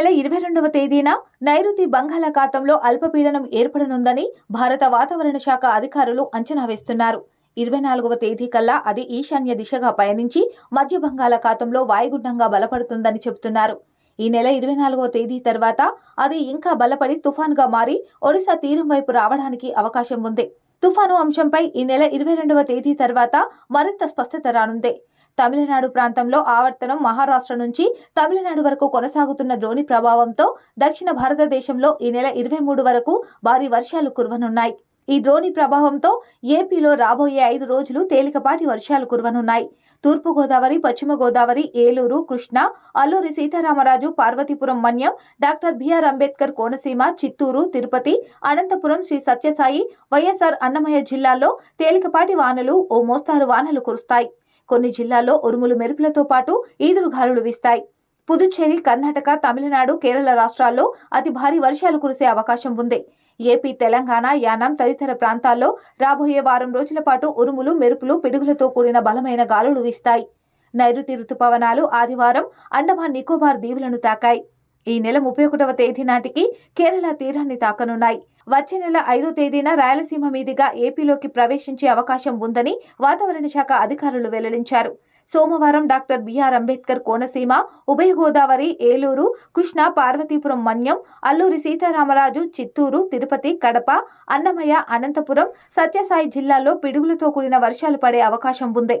నెల ఇరవై రెండవ తేదీన నైరుతి బంగాళాఖాతంలో అల్పపీడనం ఏర్పడనుందని భారత వాతావరణ శాఖ అధికారులు అంచనా వేస్తున్నారు. ఇరవై నాలుగవ తేదీ కల్లా అది ఈశాన్య దిశగా పయనించి మధ్య బంగాళాఖాతంలో వాయుగుండంగా బలపడుతుందని చెబుతున్నారు. ఈ నెల ఇరవై నాలుగవ తేదీ తర్వాత అది ఇంకా బలపడి తుఫాన్గా మారి ఒడిశా తీరం వైపు రావడానికి అవకాశం ఉంది. తుఫాను అంశంపై ఈ నెల ఇరవై రెండవ తేదీ తర్వాత మరింత స్పష్టత రానుంది. తమిళనాడు ప్రాంతంలో ఆవర్తనం మహారాష్ట్ర నుంచి తమిళనాడు వరకు కొనసాగుతున్న ద్రోణి ప్రభావంతో దక్షిణ భారతదేశంలో ఈ నెల ఇరవై మూడు వరకు భారీ వర్షాలు కురవనున్నాయి. ఈ ద్రోణి ప్రభావంతో ఏపీలో రాబోయే ఐదు రోజులు తేలికపాటి వర్షాలు కురవనున్నాయి. తూర్పు గోదావరి పశ్చిమ Godavari Eluru Krishna Alluri Sitaramaraju Parvathipuram Manyam doctor BR Ambedkar Konaseema Chittoor Tirupati Anantapuram Sri Sathyasai YSR Annamayya జిల్లాల్లో తేలికపాటి వానలు ఓ మోస్తారు వానలు కురుస్తాయి. కొన్ని జిల్లాల్లో ఉరుములు మెరుపులతో పాటు ఈదురుగాలులు వీస్తాయి. పుదుచ్చేరి కర్ణాటక తమిళనాడు కేరళ రాష్ట్రాల్లో అతి భారీ వర్షాలు కురిసే అవకాశం ఉంది. ఏపీ తెలంగాణ యానాం తదితర ప్రాంతాల్లో రాబోయే వారం రోజుల పాటు ఉరుములు మెరుపులు పిడుగులతో కూడిన బలమైన గాలులు వీస్తాయి. నైరుతి రుతుపవనాలు ఆదివారం అండమాన్ నికోబార్ దీవులను తాకాయి. ఈ నెల ముప్పై ఒకటవ తేదీ నాటికి కేరళ తీరాన్ని తాకనున్నాయి. వచ్చే నెల ఐదో తేదీన రాయలసీమ మీదుగా ఏపీలోకి ప్రవేశించే అవకాశం ఉందని వాతావరణ శాఖ అధికారులు వెల్లడించారు. సోమవారం డాక్టర్ బిఆర్ అంబేద్కర్ కోనసీమ ఉభయ గోదావరి ఏలూరు కృష్ణా పార్వతీపురం మన్యం అల్లూరి సీతారామరాజు చిత్తూరు తిరుపతి కడప అన్నమయ్య అనంతపురం సత్యసాయి జిల్లాల్లో పిడుగులతో కూడిన వర్షాలు పడే అవకాశం ఉంది.